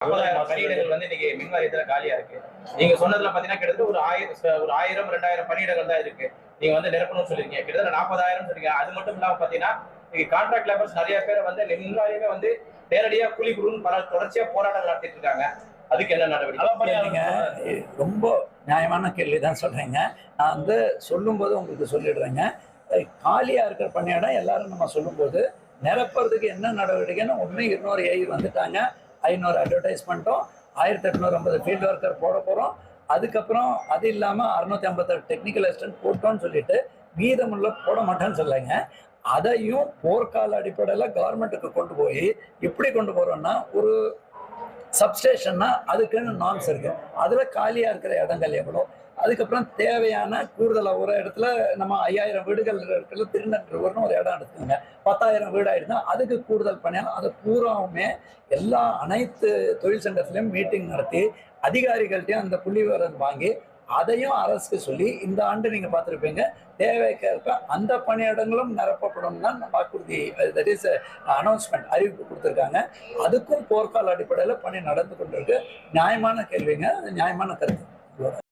ஐம்பதாயிரம் பணியிடங்கள் வந்து இன்னைக்கு மின் வாரியத்துல காலியா இருக்கு. நீங்க சொன்னதுல பாத்தீங்கன்னா கிட்டத்தட்ட ஒரு ஆயிரம் ஒரு ஆயிரம் ரெண்டாயிரம் பணியிடங்கள் தான் இருக்கு. நீங்க வந்து நிரப்பணும்னு சொல்லிருக்கீங்க கிட்டத்தட்ட நாற்பதாயிரம் சொல்றீங்க அது மட்டும் இல்லாம பாத்தீங்கன்னா இன்னைக்கு கான்ட்ராக்ட் லேபர்ஸ் நிறைய பேர் வந்து மின் வாரியமே வந்து நேரடியா கூலி குடுன்னு பல தொடர்ச்சியா போராட்டம் நடத்திட்டு இருக்காங்க. அதுக்கு என்ன நடவடிக்கை? கேளுங்க ரொம்ப நியாயமான கேள்வி தான் சொல்றீங்க. நான் வந்து சொல்லும்போது உங்களுக்கு சொல்லிடுறேங்க. அஹ் காலியா இருக்கிற பணியிடம் எல்லாரும் நம்ம சொல்லும்போது நிரப்புறதுக்கு என்ன நடவடிக்கைன்னு ஒன்று இன்னொரு ஏஐ வந்துட்டாங்க. ஐநூறு அட்வர்டைஸ்மெண்ட்டும் ஆயிரத்தி எட்நூறு ஐம்பது ஃபீல்டு ஒர்க்கர் போட போகிறோம் அதுக்கப்புறம் அது இல்லாமல் அறுநூத்தி ஐம்பத்தெட்டு டெக்னிக்கல் அசிஸ்டன்ட் போட்டோம்னு சொல்லிட்டு மீதமுள்ள போட மாட்டேன்னு சொல்லுங்க அதையும் போர்க்கால அடிப்படையில் கவர்மெண்ட்டுக்கு கொண்டு போய் எப்படி கொண்டு போகிறோம்னா ஒரு சப்ஸ்டேஷன்னா அதுக்குன்னு நாம்ஸ் இருக்கு. அதில் காலியாக இருக்கிற இடங்கள் எவ்வளோ? அதுக்கப்புறம் தேவையான கூடுதலாக ஒரு இடத்துல நம்ம ஐயாயிரம் வீடுகள் இருக்கிற திருநெல்வேலின்னு ஒரு இடம் எடுத்துக்கோங்க. பத்தாயிரம் வீடு அதுக்கு கூடுதல் பணியாளர் அதை பூராவுமே எல்லா அனைத்து தொழில் சங்கத்திலையும் மீட்டிங் நடத்தி அதிகாரிகள்ட்டையும் அந்த புள்ளி விவரம் வாங்கி அதையும் அரசுக்கு சொல்லி இந்த ஆண்டு நீங்கள் பார்த்துருப்பீங்க. தேவைக்கேற்ப அந்த பணியிடங்களும் நிரப்பப்படும் தான் வாக்குறுதி தட் இஸ் அனௌன்ஸ்மெண்ட் அறிவிப்பு கொடுத்துருக்காங்க. அதுக்கும் போர்க்கால அடிப்படையில் பணி நடந்து கொண்டிருக்கு. நியாயமான கேள்விங்க நியாயமான கருத்து.